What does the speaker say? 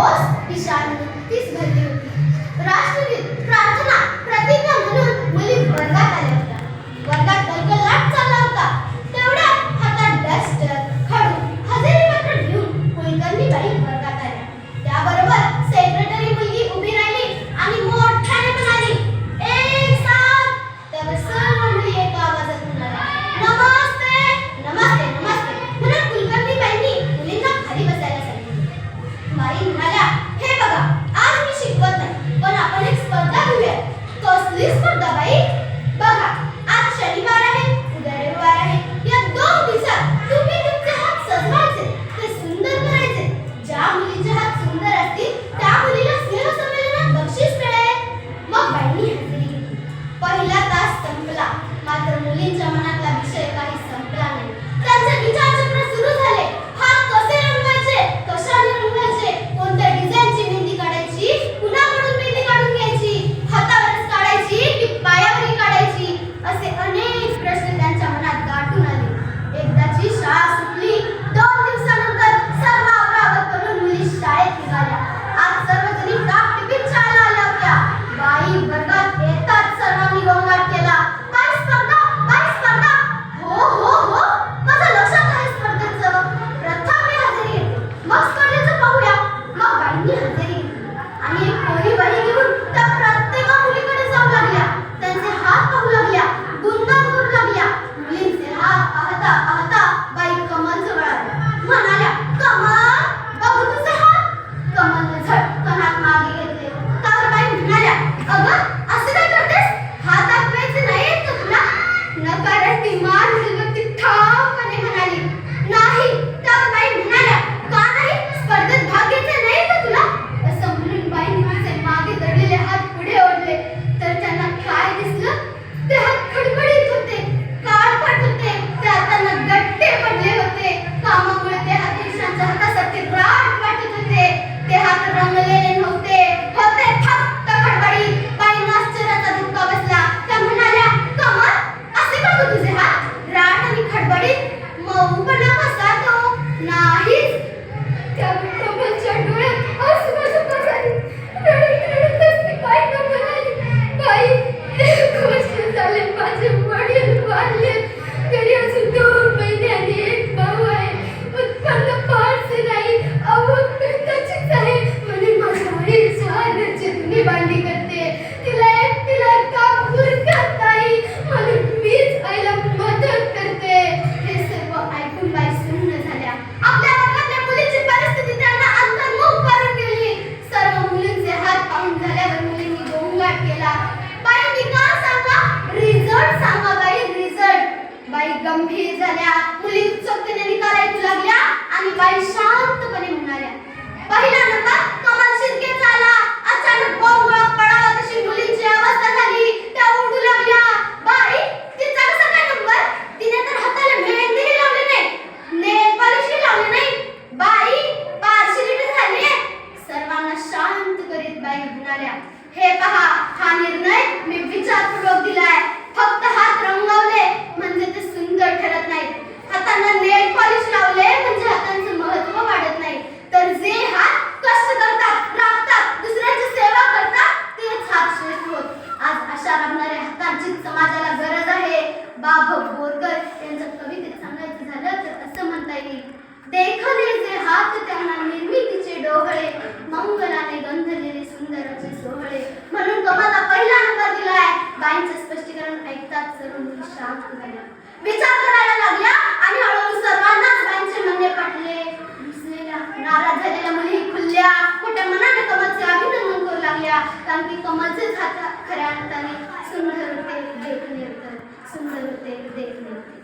was Ishan. बघा आज मी शिकवत नाही पण आपण एक स्पर्धा घेऊया कसली स्पर्धा? हे हा निर्णय मी विचारपूर्वक दिलाय. फक्त हात रंगवले म्हणजे ते सुंदर ठरत नाही. हातांना नेल पॉलिश लावले म्हणजे हातांचं महत्त्व वाढत नाही. तर जे हात कष्ट करतात राबतात दुसऱ्याची सेवा करतात तेच हात श्रेष्ठ होत. आज अशा राबणाऱ्या हातांची समाजाला गरज आहे. बाब बोरकर यांच्या कवितेत सांगायचं झालं तर असं म्हणता येईल. देखणे जे हात त्यांना निर्मितीचे डोहळे मंगलाने गंधलेले सुंदर सोहळे. बाईंचं स्पष्टीकरण ऐकताच सर्व मुली शांत झाल्या. विचार करायला लागल्या आणि हळूहळू सर्वांनाच बाईंचे म्हणणे पटले दिसलेल्या नाराज झालेल्या मुली खुलल्या मोठ्या मनाने कमलचे अभिनंदन करू लागल्या. कारण की कमलचेच हात खऱ्या अर्थाने सुंदर होते देखणे होते सुंदर होते देखणे होते.